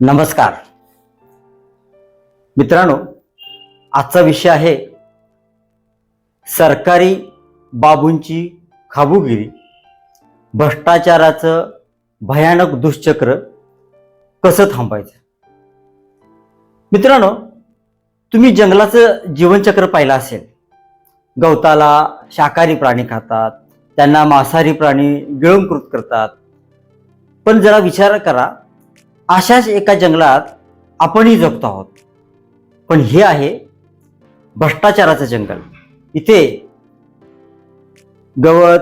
नमस्कार. मित्रांनो आजचा विषय आहे सरकारी बाबूंची खाबुगिरी भ्रष्टाचाराचं भयानक दुष्चक्र कसं थांबायचं मित्रांनो तुम्ही जंगलाचं जीवनचक्र पाहिलं असेल. गवताला शाकाहारी प्राणी खातात त्यांना मांसाहारी प्राणी गिळंकृत करतात. पण जरा विचार करा अशाच एका जंगलात आपणही जगतो आहोत. पण हे आहे भ्रष्टाचाराचं जंगल. इथे गवत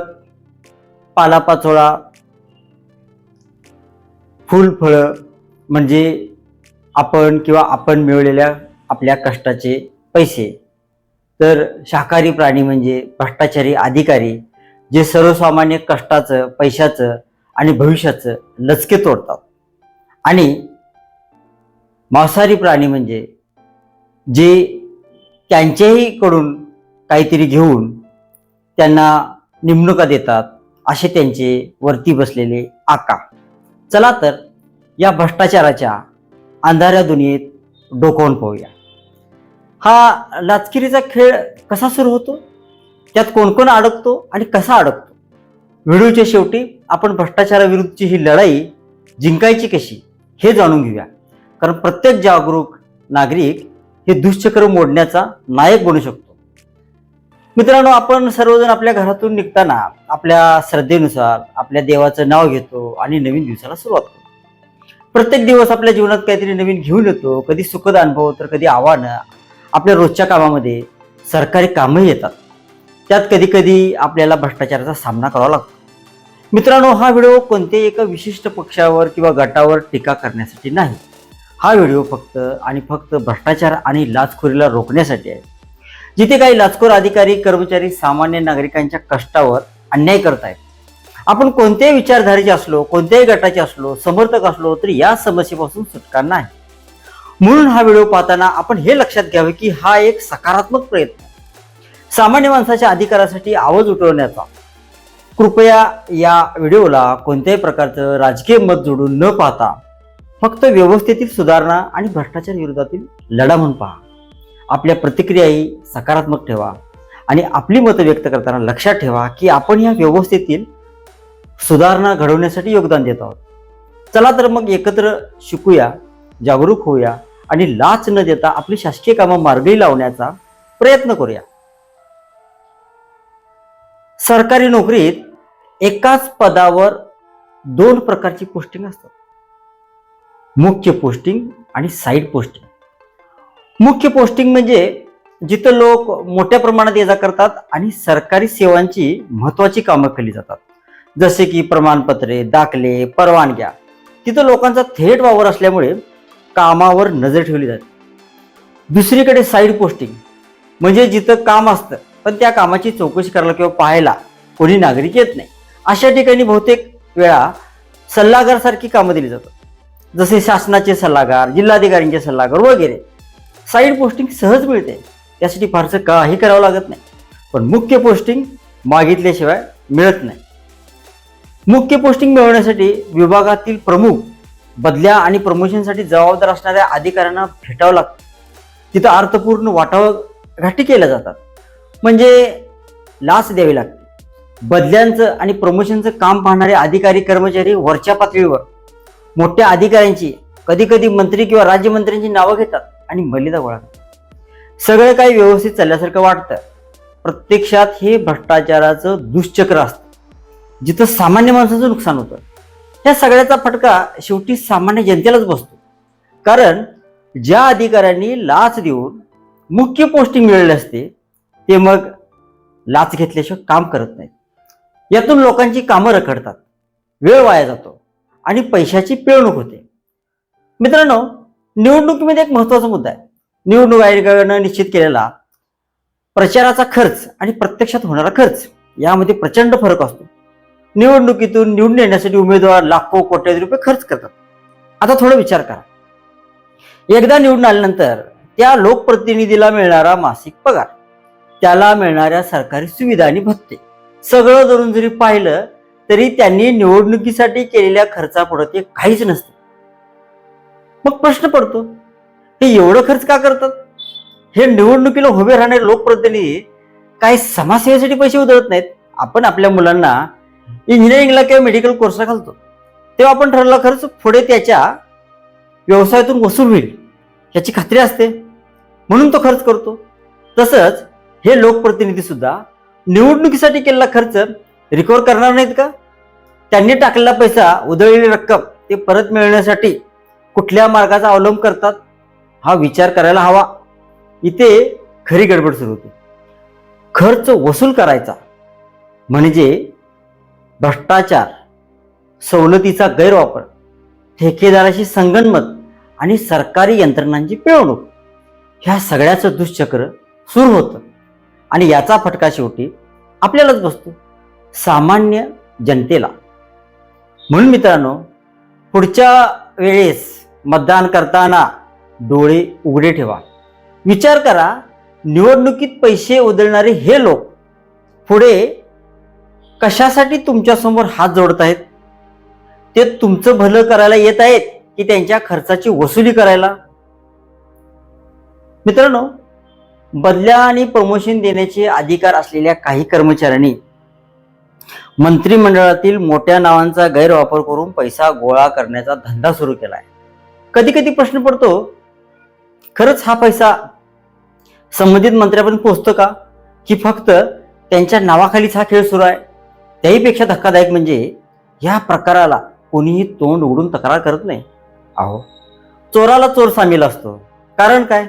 पालापाचोळा फुलफळं म्हणजे आपण किंवा आपण मिळवलेल्या आपल्या कष्टाचे पैसे. तर शाकाहारी प्राणी म्हणजे भ्रष्टाचारी अधिकारी जे सर्वसामान्य कष्टाचं पैशाचं आणि भविष्याचं लचके तोडतात. आणि मांसाहारी प्राणी म्हणजे जे त्यांच्याही कडून काहीतरी घेऊन त्यांना निमणुका देतात असे त्यांचे वरती बसलेले आका चला तर या भ्रष्टाचाराच्या अंधाऱ्या दुनियेत डोकावून पाहूया. हा लाचकिरीचा खेळ कसा सुरू होतो? त्यात कोण कोण अडकतो आणि कसा अडकतो? व्हिडिओच्या शेवटी आपण भ्रष्टाचाराविरुद्धची ही लढाई जिंकायची कशी? हे जाणून घेऊया. कारण प्रत्येक जागरूक नागरिक हे दुष्चक्र मोडण्याचा नायक बनू शकतो. मित्रांनो आपण सर्वजण आपल्या घरातून निघताना आपल्या श्रद्धेनुसार आपल्या देवाचं नाव घेतो आणि नवीन दिवसाला सुरुवात करतो. प्रत्येक दिवस आपल्या जीवनात काहीतरी नवीन घेऊन येतो कधी सुखद अनुभव तर कधी आव्हानं. आपल्या रोजच्या कामामध्ये सरकारी कामही येतात. त्यात कधी कधी आपल्याला भ्रष्टाचाराचा सामना करावा लागतो. मित्रांनो हा व्हिडिओ कोणत्याही एका विशिष्ट पक्षावर किंवा गटावर टीका करण्यासाठी नाही. हा व्हिडिओ फक्त आणि फक्त भ्रष्टाचार आणि लाचखोरीला रोखण्यासाठी आहे. जिथे काही लाचखोर अधिकारी कर्मचारी सामान्य नागरिकांच्या कष्टावर अन्याय करत आहेत आपण कोणत्याही विचारधारेचे असलो कोणत्याही गटाचे असलो समर्थक असलो तरी या समस्येपासून सुटका नाही. म्हणून हा व्हिडिओ पाहताना आपण हे लक्षात घ्यावे की हा एक सकारात्मक प्रयत्न सामान्य माणसाच्या अधिकारासाठी आवाज उठवण्याचा कृपया या व्हिडिओला कोणत्याही प्रकारचं राजकीय मत जोडून न पाहता फक्त व्यवस्थेतील सुधारणा आणि भ्रष्टाचार विरोधातील लढा म्हणून पहा. आपल्या प्रतिक्रियाही सकारात्मक ठेवा आणि आपली मतं व्यक्त करताना लक्षात ठेवा की आपण या व्यवस्थेतील सुधारणा घडवण्यासाठी योगदान देत आहोत. चला तर मग एकत्र शिकूया जागरूक होऊया आणि लाच न देता आपली शासकीय कामं मार्गी लावण्याचा प्रयत्न करूया. सरकारी नोकरीत एकाच पदावर दोन प्रकारची पोस्टिंग असतात. मुख्य पोस्टिंग आणि साईड पोस्टिंग मुख्य पोस्टिंग म्हणजे जिथं लोक मोठ्या प्रमाणात ये जा करतात आणि सरकारी सेवांची महत्वाची कामं केली जातात. जसे की प्रमाणपत्रे दाखले परवानग्या. तिथं लोकांचा थेट वावर असल्यामुळे कामावर नजर ठेवली जाते. दुसरीकडे साईड पोस्टिंग म्हणजे जिथं काम असतं पण त्या कामाची चौकशी करायला किंवा पाहायला कोणी नागरिक येत नाही. अशा ठिकाणी बहुतेक वेळा सल्लागार सारखी कामं दिली जातात. जसे शासनाचे सल्लागार जिल्हाधिकाऱ्यांचे सल्लागार वगैरे. साईड पोस्टिंग सहज मिळते. त्यासाठी फारसं काही करावं लागत नाही. पण मुख्य पोस्टिंग मागितल्याशिवाय मिळत नाही. मुख्य पोस्टिंग मिळवण्यासाठी विभागातील प्रमुख बदल्या आणि प्रमोशनसाठी जबाबदार असणाऱ्या अधिकाऱ्यांना भेटावं लागतं. तिथं अर्थपूर्ण वाटावं घाटी केल्या जातात. म्हणजे लाच द्यावी लागते. बदल्यांचं आणि प्रमोशनचं काम पाहणारे अधिकारी कर्मचारी वरच्या पातळीवर मोठ्या अधिकाऱ्यांची कधी कधी मंत्री किंवा राज्यमंत्र्यांची नावं घेतात आणि मलिदा गोळा करतात सगळं काही व्यवस्थित चालल्यासारखं वाटतं. प्रत्यक्षात हे भ्रष्टाचाराचं दुष्चक्र असतं. जिथं सामान्य माणसाचं नुकसान होतं. या सगळ्याचा फटका शेवटी सामान्य जनतेलाच बसतो. कारण ज्या अधिकाऱ्यांनी लाच देऊन मुख्य पोस्टिंग मिळाली असते ते मग लाच घेतल्याशिवाय काम करत नाहीत. यातून लोकांची कामं रखडतात. वेळ वाया जातो. आणि पैशाची पिळवणूक होते. मित्रांनो निवडणुकीमध्ये एक महत्त्वाचा मुद्दा आहे. निवडणूक आयोगानं निश्चित केलेला प्रचाराचा खर्च आणि प्रत्यक्षात होणारा खर्च यामध्ये प्रचंड फरक असतो. निवडणुकीतून निवडून येण्यासाठी उमेदवार लाखो कोट्यावधी रुपये खर्च करतात. आता थोडा विचार करा. एकदा निवडून आल्यानंतर त्या लोकप्रतिनिधीला मिळणारा मासिक पगार त्याला मिळणाऱ्या सरकारी सुविधा आणि भत्ते सगळं धरून जरी पाहिलं तरी त्यांनी निवडणुकीसाठी केलेल्या खर्चापुढे ते काहीच नसतं. मग प्रश्न पडतो हे एवढं खर्च का करतात? हे निवडणुकीला उभे राहणारे लोकप्रतिनिधी काही समाजसेवेसाठी पैसे उधळत नाहीत. आपण आपल्या मुलांना इंजिनिअरिंगला किंवा मेडिकल कोर्सला घालतो. तेव्हा आपण ठरवला खर्च पुढे त्याच्या व्यवसायातून वसूल होईल याची खात्री असते. म्हणून तो खर्च करतो. तसंच हे लोकप्रतिनिधी सुद्धा निवडणुकीसाठी केलेला खर्च रिकवर करणार नाहीत का? त्यांनी टाकलेला पैसा उधळलेली रक्कम ते परत मिळवण्यासाठी कुठल्या मार्गाचा अवलंब करतात हा विचार करायला हवा. इथे खरी गडबड सुरू होते. खर्च वसूल करायचा म्हणजे भ्रष्टाचार सवलतीचा गैरवापर ठेकेदाराशी संगनमत आणि सरकारी यंत्रणांची पिळवणूक ह्या सगळ्याचं दुष्चक्र सुरू होतं. आणि याचा फटका शेवटी आपल्यालाच बसतो. सामान्य जनतेला. म्हणून मित्रांनो पुढच्या वेळेस मतदान करताना डोळे उघडे ठेवा. विचार करा निवडणुकीत पैसे उधळणारे हे लोक पुढे कशासाठी तुमच्यासमोर हात जोडत आहेत? ते तुमचं भलं करायला येत आहेत की त्यांच्या खर्चाची वसुली करायला? मित्रांनो बदल्या आणि प्रमोशन देण्याचे अधिकार असलेल्या काही कर्मचाऱ्यांनी मंत्रिमंडळातील मोठ्या नावांचा गैरवापर करून पैसा गोळा करण्याचा धंदा सुरू केला आहे कधी कधी प्रश्न पडतो खरंच हा पैसा संबंधित मंत्र्यापर्यंत पोहोचतो का? की फक्त त्यांच्या नावाखालीच हा खेळ सुरू आहे? त्याहीपेक्षा धक्कादायक म्हणजे या प्रकाराला कोणीही तोंड उघडून तक्रार करत नाही. अहो चोराला चोर सामील असतो. कारण काय?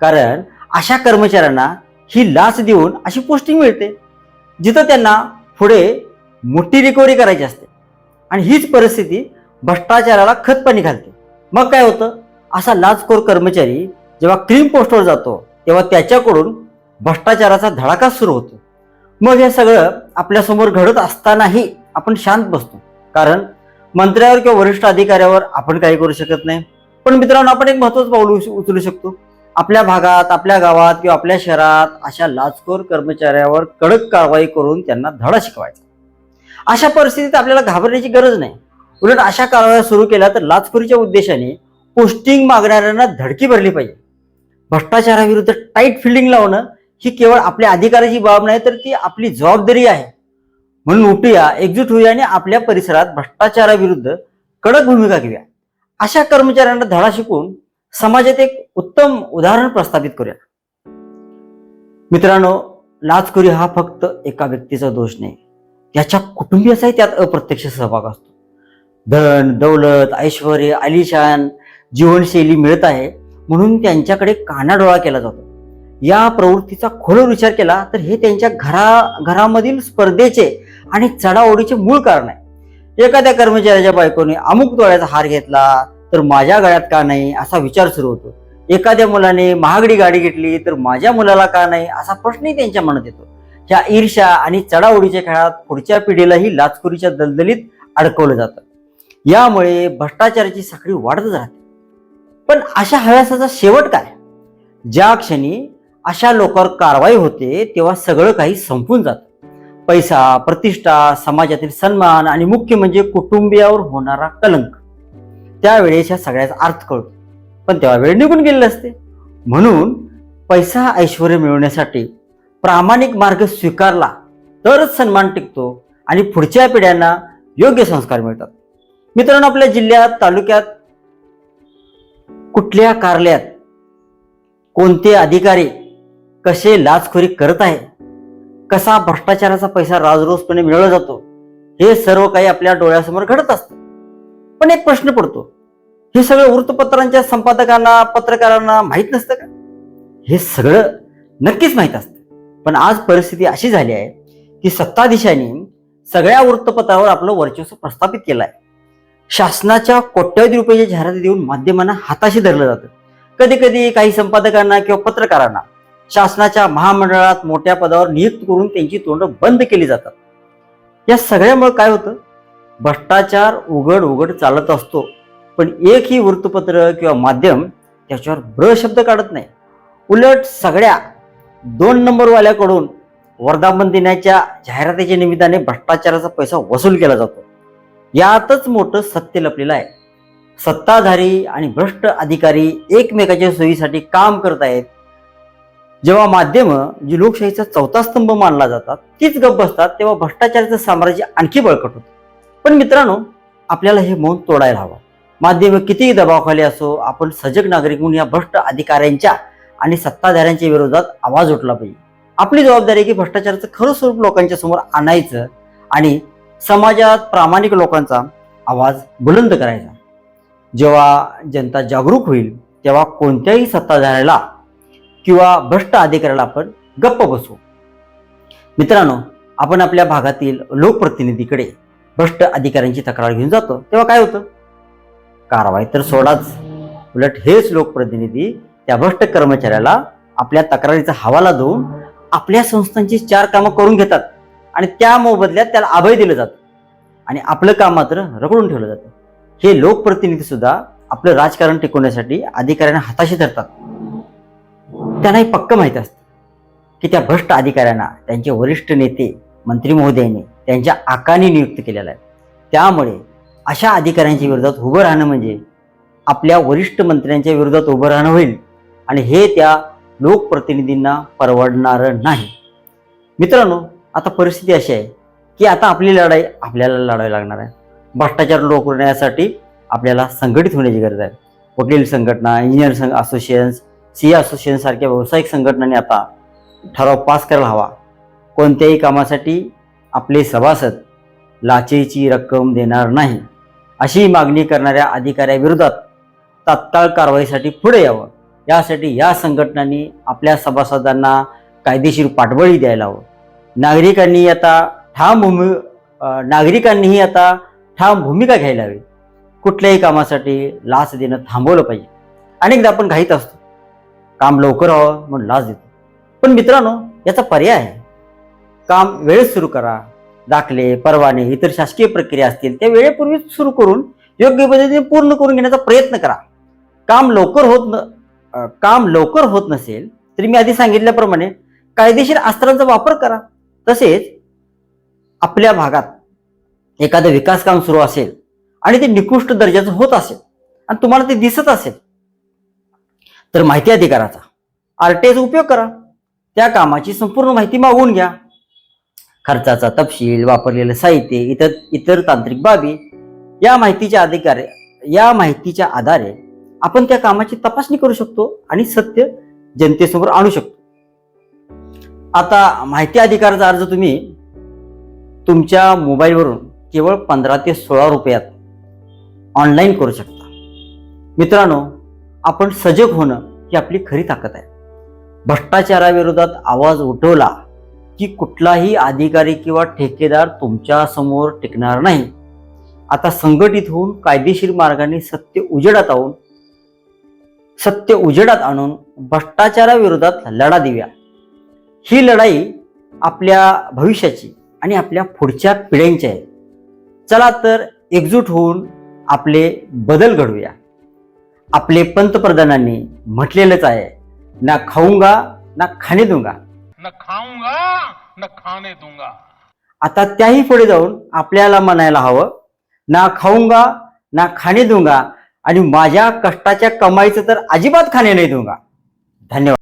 कारण अशा कर्मचाऱ्यांना ही लाच देऊन अशी पोस्टिंग मिळते जिथं त्यांना पुढे मोठी रिकव्हरी करायची असते. आणि हीच परिस्थिती भ्रष्टाचाराला खतपाणी घालते. मग काय होतं? असा लाचखोर कर्मचारी जेव्हा क्रीम पोस्टवर जातो तेव्हा त्याच्याकडून भ्रष्टाचाराचा धडाका सुरू होतो. मग हे सगळं आपल्यासमोर घडत असतानाही आपण शांत बसतो. कारण मंत्र्यावर किंवा वरिष्ठ अधिकाऱ्यावर आपण काही करू शकत नाही. पण मित्रांनो आपण एक महत्वाचं पाऊल उचलू शकतो. आपल्या भागात आपल्या गावात किंवा आपल्या शहरात अशा लाचखोर कर्मचाऱ्यावर कडक कारवाई करून त्यांना धडा शिकवायचा. अशा परिस्थितीत आपल्याला घाबरण्याची गरज नाही. उलट अशा कारवाया सुरू केल्या तर लाचखोरीच्या उद्देशाने पोस्टिंग मागणाऱ्यांना धडकी भरली पाहिजे. भ्रष्टाचाराविरुद्ध टाईट फिल्डिंग लावणं ही केवळ आपल्या अधिकाराची बाब नाही तर ती आपली जबाबदारी आहे. म्हणून उठूया एकजूट होऊया आणि आपल्या परिसरात भ्रष्टाचाराविरुद्ध कडक भूमिका घेऊया. अशा कर्मचाऱ्यांना धडा शिकून समाजात एक उत्तम उदाहरण प्रस्थापित करूया. मित्रांनो लाचखोरी हा फक्त एका व्यक्तीचा दोष नाही. त्याच्या कुटुंबियाचाही त्यात अप्रत्यक्ष सहभाग असतो. धन दौलत ऐश्वर आलिशान जीवनशैली मिळत आहे म्हणून त्यांच्याकडे कानाडोळा केला जातो. या प्रवृत्तीचा खोलवर विचार केला तर हे त्यांच्या घरा घरामधील स्पर्धेचे आणि चढाओढीचे मूळ कारण आहे. एखाद्या कर्मचाऱ्याच्या बायकोने अमुक तोळ्याचा हार घेतला तर माझ्या गळ्यात का नाही असा विचार सुरू होतो. एखाद्या मुलाने महागडी गाडी घेतली तर माझ्या मुलाला का नाही असा प्रश्नही त्यांच्या मनात येतो. ह्या ईर्ष्या आणि चढाओढीच्या खेळात पुढच्या पिढीलाही लाचखोरीच्या दलदलीत अडकवलं जातं. यामुळे भ्रष्टाचाराची साखळी वाढतच राहते. पण अशा हव्यासाचा शेवट काय? ज्या क्षणी अशा लोकांवर कारवाई होते तेव्हा सगळं काही संपून जातं. पैसा प्रतिष्ठा समाजातील सन्मान आणि मुख्य म्हणजे कुटुंबियावर होणारा कलंक. त्यावेळेस ह्या सगळ्याचा अर्थ कळतो. पण तेव्हा वेळ निघून गेलेली असते. म्हणून पैसा ऐश्वर मिळवण्यासाठी प्रामाणिक मार्ग स्वीकारला तरच सन्मान टिकतो आणि पुढच्या पिढ्यांना योग्य संस्कार मिळतात. मित्रांनो आपल्या जिल्ह्यात तालुक्यात कुठल्या कार्यालयात कोणते अधिकारी कसे लाचखोरी करत आहे कसा भ्रष्टाचाराचा पैसा राजरोसपणे मिळवला जातो हे सर्व काही आपल्या डोळ्यासमोर घडत असतं. पण एक प्रश्न पडतो. हे सगळं वृत्तपत्रांच्या संपादकांना पत्रकारांना माहीत नसतं का? हे सगळं नक्कीच माहीत असतं. पण आज परिस्थिती अशी झाली आहे की सत्ताधीशांनी सगळ्या वृत्तपत्रावर आपलं वर्चस्व प्रस्थापित केलं आहे. शासनाच्या कोट्यवधी रुपयाच्या जाहिराती देऊन माध्यमांना हाताशी धरलं जातं. कधी कधी काही संपादकांना किंवा पत्रकारांना शासनाच्या महामंडळात मोठ्या पदावर नियुक्त करून त्यांची तोंड बंद केली जातात. या सगळ्यामुळे काय होतं? भ्रष्टाचार उघड उघड चालत असतो. पण एकही वृत्तपत्र किंवा माध्यम त्याच्यावर ब्र शब्द काढत नाही. उलट सगळ्या दोन नंबरवाल्याकडून वर्धापन दिनाच्या जाहिरातीच्या निमित्ताने भ्रष्टाचाराचा पैसा वसूल केला जातो. यातच मोठं सत्य लपलेलं आहे. सत्ताधारी आणि भ्रष्ट अधिकारी एकमेकाच्या सोयीसाठी काम करत आहेत. जेव्हा माध्यम जी लोकशाहीचा चौथा स्तंभ मानला जातात तीच गप्प बसतात तेव्हा भ्रष्टाचाराचं साम्राज्य आणखी बळकट होतं. पण मित्रांनो आपल्याला हे मौन तोडायला हवं. माध्यम कितीही दबावाखाली असो आपण सजग नागरिक म्हणून या भ्रष्ट अधिकाऱ्यांच्या आणि सत्ताधाऱ्यांच्या विरोधात आवाज उठला पाहिजे. आपली जबाबदारी की भ्रष्टाचाराचं खरं स्वरूप लोकांच्या समोर आणायचं आणि समाजात प्रामाणिक लोकांचा आवाज बुलंद करायचा. जेव्हा जनता जागरूक होईल तेव्हा कोणत्याही सत्ताधाऱ्याला किंवा भ्रष्ट अधिकाऱ्याला आपण गप्प बसू मित्रांनो आपण आपल्या भागातील लोकप्रतिनिधीकडे भ्रष्ट अधिकाऱ्यांची तक्रार घेऊन जातो. तेव्हा काय होतं? कारवाई तर सोडाच. उलट हेच लोकप्रतिनिधी त्या भ्रष्ट कर्मचाऱ्याला आपल्या तक्रारीचा हवाला देऊन आपल्या संस्थांची चार कामं करून घेतात आणि त्या मोबदल्यात त्याला अभय दिलं जातं. आणि आपलं काम मात्र रगडून ठेवलं जातं. हे लोकप्रतिनिधी सुद्धा आपलं राजकारण टिकवण्यासाठी अधिकाऱ्यांना हाताशी धरतात. त्यांना हे पक्क माहीत असतं की त्या भ्रष्ट अधिकाऱ्यांना त्यांचे वरिष्ठ नेते मंत्री महोदयांनी त्यांच्या आकाने नियुक्त केलेला आहे. त्यामुळे अशा अधिकाऱ्यांच्या विरोधात उभं राहणं म्हणजे आपल्या वरिष्ठ मंत्र्यांच्या विरोधात उभं राहणं होईल आणि हे त्या लोकप्रतिनिधींना परवडणारं नाही. मित्रांनो आता परिस्थिती अशी आहे की आता आपली लढाई आपल्याला लढावी लागणार आहे. भ्रष्टाचार रोखण्यासाठी आपल्याला संघटित होण्याची गरज आहे. वकील संघटना इंजिनियर संघ असोसिएशन्स सी असोसिएशन सारख्या व्यावसायिक संघटनांनी आता ठराव पास करायला हवा. कोणत्याही कामासाठी आपले सभासद लाचेची रक्कम देणार नाही. अशी मागणी करणाऱ्या अधिकाऱ्याविरोधात तात्काळ कारवाईसाठी पुढे यावं. यासाठी या संघटनांनी आपल्या सभासदांना कायदेशीर पाठबळी द्यायला हवं. नागरिकांनी आता ठाम भूमी नागरिकांनीही आता ठाम भूमिका घ्यायला हवी. कुठल्याही कामासाठी लाच देणं थांबवलं पाहिजे. अनेकदा आपण घाईत असतो. काम लवकर व्हावं म्हणून लाच देतो. पण मित्रांनो याचा पर्याय आहे. काम वेळेत सुरू करा. दाखले परवाने इतर शासकीय प्रक्रिया असतील त्या वेळेपूर्वीच सुरू करून योग्य पद्धतीने पूर्ण करून घेण्याचा प्रयत्न करा. काम लवकर होत न काम लवकर होत नसेल तरी मी आधी सांगितल्याप्रमाणे कायदेशीर अस्त्रांचा वापर करा. तसेच आपल्या भागात एखादं विकास काम सुरू असेल आणि ते निकृष्ट दर्जाचं होत असेल आणि तुम्हाला ते दिसत असेल तर माहिती अधिकाराचा. आरटीआयचा उपयोग करा. त्या कामाची संपूर्ण माहिती मागवून घ्या. खर्चाचा तपशील वापरलेलं साहित्य इतर इतर तांत्रिक बाबी या माहितीच्या अधिकारे या माहितीच्या आधारे आपण त्या कामाची तपासणी करू शकतो आणि सत्य जनतेसमोर आणू शकतो. आता माहिती अधिकाराचा अर्ज तुम्ही तुमच्या मोबाईलवरून केवळ पंधरा ते सोळा रुपयात ऑनलाईन करू शकता. मित्रांनो आपण सजग होणं ही आपली खरी ताकद आहे. भ्रष्टाचाराविरोधात आवाज उठवला की कुठलाही अधिकारी किंवा ठेकेदार तुमच्यासमोर टिकणार नाही. आता संघटित होऊन कायदेशीर मार्गाने सत्य उजेडात आणून सत्य उजेडात आणून भ्रष्टाचाराविरोधात लढा देऊया. ही लढाई आपल्या भविष्याची आणि आपल्या पुढच्या पिढ्यांची आहे. चला तर एकजूट होऊन आपले बदल घडवूया. आपले पंतप्रधानांनी म्हटलेलंच आहे ना खाऊंगा ना खाणे दूंगा. ना खाऊंगा न खाने दूंगा. आता त्याही पुढे जाऊन आपल्याला म्हणायला हवं ना खाऊंगा ना खाणे दूंगा आणि माझ्या कष्टाच्या कमाईचं तर अजिबात खाणे नाही दूंगा. धन्यवाद.